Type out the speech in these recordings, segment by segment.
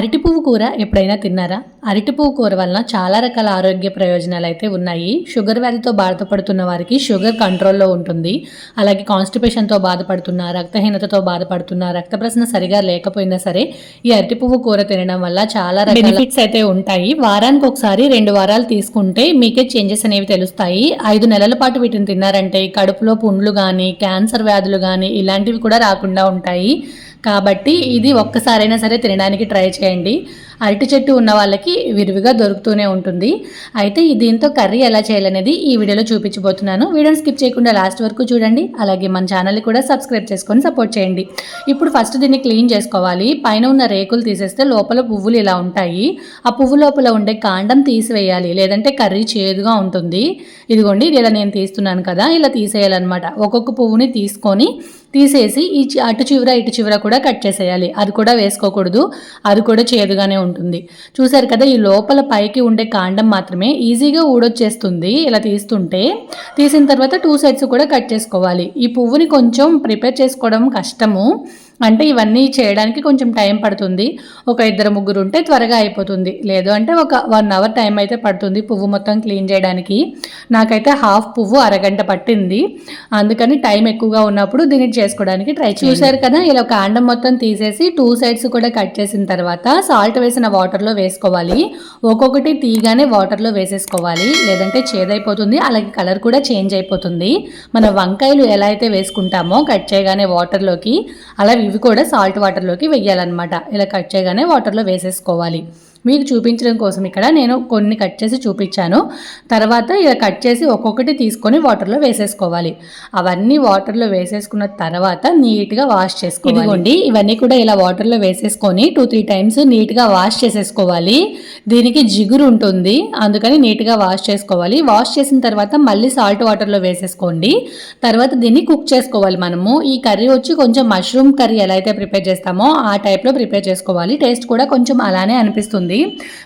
అరటి పువ్వు కూర ఎప్పుడైనా తిన్నారా? అరటి పువ్వు కూర వలన చాలా రకాల ఆరోగ్య ప్రయోజనాలు అయితే ఉన్నాయి. షుగర్ వ్యాధితో బాధపడుతున్న వారికి షుగర్ కంట్రోల్లో ఉంటుంది. అలాగే కాన్స్టిపేషన్తో బాధపడుతున్న రక్తహీనతతో బాధపడుతున్న రక్త ప్రసరణ సరిగా లేకపోయినా సరే ఈ అరటి పువ్వు కూర తినడం వల్ల చాలా బెనిఫిట్స్ అయితే ఉంటాయి. వారానికి ఒకసారి రెండు వారాలు తీసుకుంటే మీకే చేంజెస్ అనేవి తెలుస్తాయి. ఐదు నెలల పాటు వీటిని తిన్నారంటే కడుపులో పుండ్లు కానీ క్యాన్సర్ వ్యాధులు కానీ ఇలాంటివి కూడా రాకుండా ఉంటాయి. కాబట్టి ఇది ఒక్కసారైనా సరే తినడానికి ట్రై చేయండి. అరటి చెట్టు ఉన్న వాళ్ళకి విరివిగా దొరుకుతూనే ఉంటుంది. అయితే దీంతో కర్రీ ఎలా చేయాలనేది ఈ వీడియోలో చూపించబోతున్నాను. వీడియోని స్కిప్ చేయకుండా లాస్ట్ వరకు చూడండి. అలాగే మన ఛానల్ని కూడా సబ్స్క్రైబ్ చేసుకొని సపోర్ట్ చేయండి. ఇప్పుడు ఫస్ట్ దీన్ని క్లీన్ చేసుకోవాలి. పైన ఉన్న రేకులు తీసేస్తే లోపల పువ్వులు ఇలా ఉంటాయి. ఆ పువ్వు లోపల ఉండే కాండం తీసివేయాలి. లేదంటే కర్రీ చేదుగా ఉంటుంది. ఇదిగోండి ఇది ఇలా నేను తీస్తున్నాను కదా. ఇలా తీసేయాలన్నమాట. ఒక్కొక్క పువ్వుని తీసుకొని తీసేసి ఈ అటు చివర ఇటు చివర కూడా కట్ చేసేయాలి. అది కూడా వేసుకోకూడదు. అది కూడా చేదుగానే ఉంటుంది ఉంటుంది. చూశారు కదా ఈ లోపల పైకి ఉండే కాండం మాత్రమే ఈజీగా ఊడొచ్చేస్తుంది ఇలా తీస్తుంటే. తీసిన తర్వాత టూ సైడ్స్ కూడా కట్ చేసుకోవాలి. ఈ పువ్వుని కొంచెం ప్రిపేర్ చేసుకోవడం కష్టము. అంటే ఇవన్నీ చేయడానికి కొంచెం టైం పడుతుంది. ఒక ఇద్దరు ముగ్గురు ఉంటే త్వరగా అయిపోతుంది. లేదు అంటే ఒక వన్ అవర్ టైం అయితే పడుతుంది పువ్వు మొత్తం క్లీన్ చేయడానికి. నాకైతే హాఫ్ పువ్వు అరగంట పట్టింది. అందుకని టైం ఎక్కువగా ఉన్నప్పుడు దీన్ని చేసుకోవడానికి ట్రై చూశారు కదా ఇలా ఒక మొత్తం తీసేసి టూ సైడ్స్ కూడా కట్ చేసిన తర్వాత సాల్ట్ వేసిన వాటర్లో వేసుకోవాలి. ఒక్కొక్కటి తీగానే వాటర్లో వేసేసుకోవాలి. లేదంటే చేదైపోతుంది. అలాగే కలర్ కూడా చేంజ్ అయిపోతుంది. మన వంకాయలు ఎలా అయితే వేసుకుంటామో కట్ చేయగానే వాటర్లోకి అలా ఇవి కూడా సాల్ట్ వాటర్లోకి వెయ్యాలన్నమాట. ఇలా కట్ చేయగానే వాటర్లో వేసేసుకోవాలి. మీకు చూపించడం కోసం ఇక్కడ నేను కొన్ని కట్ చేసి చూపించాను. తర్వాత ఇలా కట్ చేసి ఒక్కొక్కటి తీసుకొని వాటర్లో వేసేసుకోవాలి. అవన్నీ వాటర్లో వేసేసుకున్న తర్వాత నీట్గా వాష్ చేసుకోవాలి. ఇదిగోండి ఇవన్నీ కూడా ఇలా వాటర్లో వేసేసుకొని టూ త్రీ టైమ్స్ నీట్గా వాష్ చేసేసుకోవాలి. దీనికి జిగురు ఉంటుంది అందుకని నీట్గా వాష్ చేసుకోవాలి. వాష్ చేసిన తర్వాత మళ్ళీ సాల్ట్ వాటర్లో వేసేసుకోండి. తర్వాత దీన్ని కుక్ చేసుకోవాలి మనము. ఈ కర్రీ వచ్చి కొంచెం మష్రూమ్ కర్రీ ఎలా అయితే ప్రిపేర్ చేస్తామో ఆ టైప్లో ప్రిపేర్ చేసుకోవాలి. టేస్ట్ కూడా కొంచెం అలానే అనిపిస్తుంది.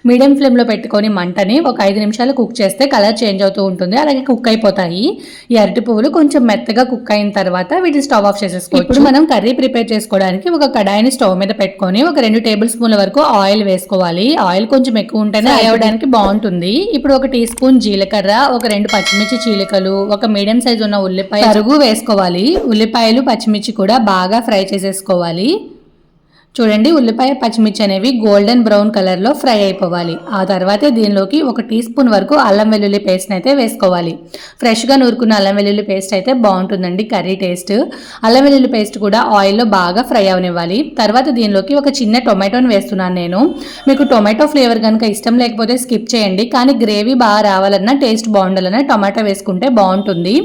మీడియం ఫ్లేమ్లో పెట్టుకొని మంటని ఒక ఐదు నిమిషాలు కుక్ చేస్తే కలర్ చేంజ్ అవుతూ ఉంటుంది. అలాగే కుక్ అయిపోతాయి. ఈ అరటి పువ్వులు కొంచెం మెత్తగా కుక్ అయిన తర్వాత వీటిని స్టవ్ ఆఫ్ చేసేసుకోవచ్చు. ఇప్పుడు మనం కర్రీ ప్రిపేర్ చేసుకోవడానికి ఒక కడాయిని స్టవ్ మీద పెట్టుకొని ఒక రెండు టేబుల్ స్పూన్ల వరకు ఆయిల్ వేసుకోవాలి. ఆయిల్ కొంచెం ఎక్కువ ఉంటేనే అయ్యడానికి బాగుంటుంది. ఇప్పుడు ఒక టీ స్పూన్ జీలకర్ర ఒక రెండు పచ్చిమిర్చి చీలికలు ఒక మీడియం సైజ్ ఉన్న ఉల్లిపాయ తరుగు వేసుకోవాలి. ఉల్లిపాయలు పచ్చిమిర్చి కూడా బాగా ఫ్రై చేసేసుకోవాలి. చూడండి ఉల్లిపాయ పచ్చిమిర్చి అనేవి గోల్డెన్ బ్రౌన్ కలర్లో ఫ్రై అయిపోవాలి. ఆ తర్వాతే దీనిలోకి ఒక టీ స్పూన్ వరకు అల్లం వెల్లుల్లి పేస్ట్ అయితే వేసుకోవాలి. ఫ్రెష్గా నూరుకున్న అల్లం వెల్లుల్లి పేస్ట్ అయితే బాగుంటుందండి కర్రీ టేస్ట్ అల్లం వెల్లుల్లి పేస్ట్ కూడా ఆయిల్లో బాగా ఫ్రై అవనివ్వాలి. తర్వాత దీనిలోకి ఒక చిన్న టొమాటోని వేస్తున్నాను నేను. మీకు టొమాటో ఫ్లేవర్ కనుక ఇష్టం లేకపోతే స్కిప్ చేయండి. కానీ గ్రేవీ బాగా రావాలన్నా టేస్ట్ బాగుండాలన్నా టొమాటో వేసుకుంటే బాగుంటుంది.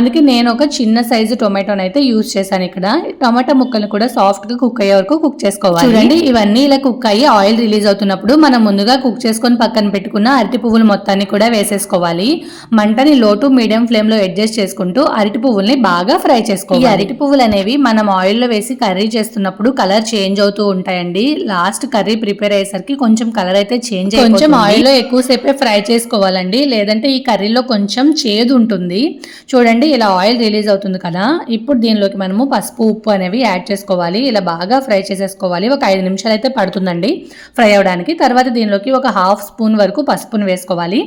అందుకే నేను ఒక చిన్న సైజు టొమాటోని అయితే యూజ్ చేశాను ఇక్కడ. టొమాటో ముక్కలు కూడా సాఫ్ట్గా కుక్ అయ్యే వరకు కుక్ చేస్తాను. చేసుకోవాలి. చూడండి ఇవన్నీ ఇలా కుక్ అయ్యి ఆయిల్ రిలీజ్ అవుతున్నప్పుడు మనం ముందుగా కుక్ చేసుకొని పక్కన పెట్టుకున్న అరటి పువ్వులు మొత్తాన్ని కూడా వేసేసుకోవాలి. మంటని లో టు మీడియం ఫ్లేమ్లో అడ్జస్ట్ చేసుకుంటూ అరటి పువ్వుల్ని బాగా ఫ్రై చేసుకోవాలి. ఈ అరటి పువ్వులు అనేవి మనం ఆయిల్లో వేసి కర్రీ చేస్తున్నప్పుడు కలర్ చేంజ్ అవుతూ ఉంటాయండి. లాస్ట్ కర్రీ ప్రిపేర్ అయ్యేసరికి కొంచెం కలర్ అయితే చేంజ్ కొంచెం ఆయిల్లో ఎక్కువసేపే ఫ్రై చేసుకోవాలండి. లేదంటే ఈ కర్రీలో కొంచెం చేదు ఉంటుంది. చూడండి ఇలా ఆయిల్ రిలీజ్ అవుతుంది కదా. ఇప్పుడు దీనిలోకి మనము పసుపు ఉప్పు అనేవి యాడ్ చేసుకోవాలి. ఇలా బాగా ఫ్రై చేసేసుకోవాలి ఒక ఐదు నిమిషాలు అయితే పడుతుందండి ఫ్రై అవ్వడానికి తర్వాత దీనిలోకి ఒక హాఫ్ స్పూన్ వరకు పసుపును వేసుకోవాలి.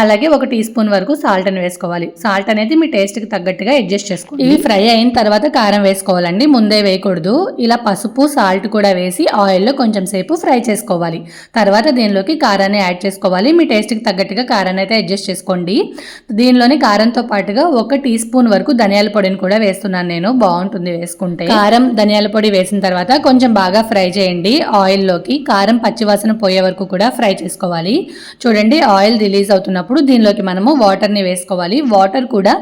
అలాగే ఒక టీ స్పూన్ వరకు సాల్ట్ అని వేసుకోవాలి. సాల్ట్ అనేది మీ టేస్ట్కి తగ్గట్టుగా అడ్జస్ట్ చేసుకోవాలి ఇవి ఫ్రై అయిన తర్వాత కారం వేసుకోవాలండి. ముందే వేయకూడదు. ఇలా పసుపు సాల్ట్ కూడా వేసి ఆయిల్లో కొంచెం సేపు ఫ్రై చేసుకోవాలి. తర్వాత దీనిలోకి కారాన్ని యాడ్ చేసుకోవాలి. మీ టేస్ట్కి తగ్గట్టుగా కారాన్ని అయితే అడ్జస్ట్ చేసుకోండి. దీనిలోని కారంతో పాటుగా ఒక టీ స్పూన్ వరకు ధనియాల పొడిని కూడా వేస్తున్నాను నేను. బాగుంటుంది వేసుకుంటే. కారం ధనియాల పొడి వేసిన తర్వాత కొంచెం బాగా ఫ్రై చేయండి. ఆయిల్లోకి కారం పచ్చివాసన పోయే వరకు కూడా ఫ్రై చేసుకోవాలి. చూడండి ఆయిల్ రిలీజ్ అవుతున్నప్పుడు దీనిలోకి మనము వాటర్ని వేసుకోవాలి. వాటర్ కూడా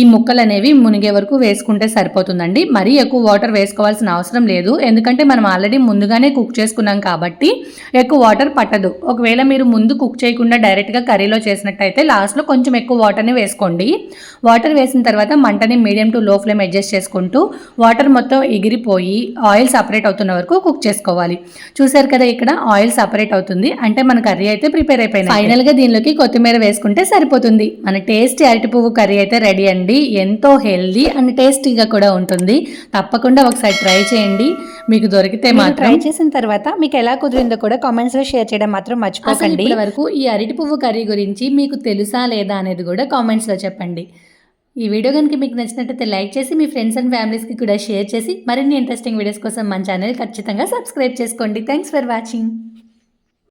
ఈ ముక్కలు అనేవి మునిగే వరకు వేసుకుంటే సరిపోతుందండి. మరీ ఎక్కువ వాటర్ వేసుకోవాల్సిన అవసరం లేదు. ఎందుకంటే మనం ఆల్రెడీ ముందుగానే కుక్ చేసుకున్నాం కాబట్టి ఎక్కువ వాటర్ పట్టదు. ఒకవేళ మీరు ముందు కుక్ చేయకుండా డైరెక్ట్గా కర్రీలో చేసినట్టయితే లాస్ట్లో కొంచెం ఎక్కువ వాటర్ని వేసుకోండి. వాటర్ వేసిన తర్వాత మంటని medium to low flame adjust చేసుకుంటూ వాటర్ మొత్తం ఎగిరిపోయి ఆయిల్ సపరేట్ అవుతున్న వరకు కుక్ చేసుకోవాలి. చూసారు కదా ఇక్కడ ఆయిల్ సపరేట్ అవుతుంది. అంటే మన కర్రీ అయితే ప్రిపేర్ అయిపోయింది ఫైనల్గా దీనిలోకి కొత్తిమీర వేసుకుంటే సరిపోతుంది. మన టేస్టీ అరటి పువ్వు కర్రీ అయితే రెడీ అండి. ఎంతో హెల్దీ అండ్ టేస్టీగా కూడా ఉంటుంది. తప్పకుండా ఒకసారి ట్రై చేయండి. మీకు దొరికితే మాత్రం ట్రై చేసిన తర్వాత మీకు ఎలా కుదిరిందో కూడా కామెంట్స్లో షేర్ చేయడం మాత్రం మర్చిపోకండి. వరకు ఈ అరటి పువ్వు కర్రీ గురించి మీకు తెలుసా లేదా అనేది కూడా కామెంట్స్లో చెప్పండి. ఈ వీడియో కనుక మీకు నచ్చినట్టయితే లైక్ చేసి మీ ఫ్రెండ్స్ అండ్ ఫ్యామిలీస్కి కూడా షేర్ చేసి మరిన్ని ఇంట్రెస్టింగ్ వీడియోస్ కోసం మన ఛానల్ ఖచ్చితంగా సబ్స్క్రైబ్ చేసుకోండి. Thanks for watching.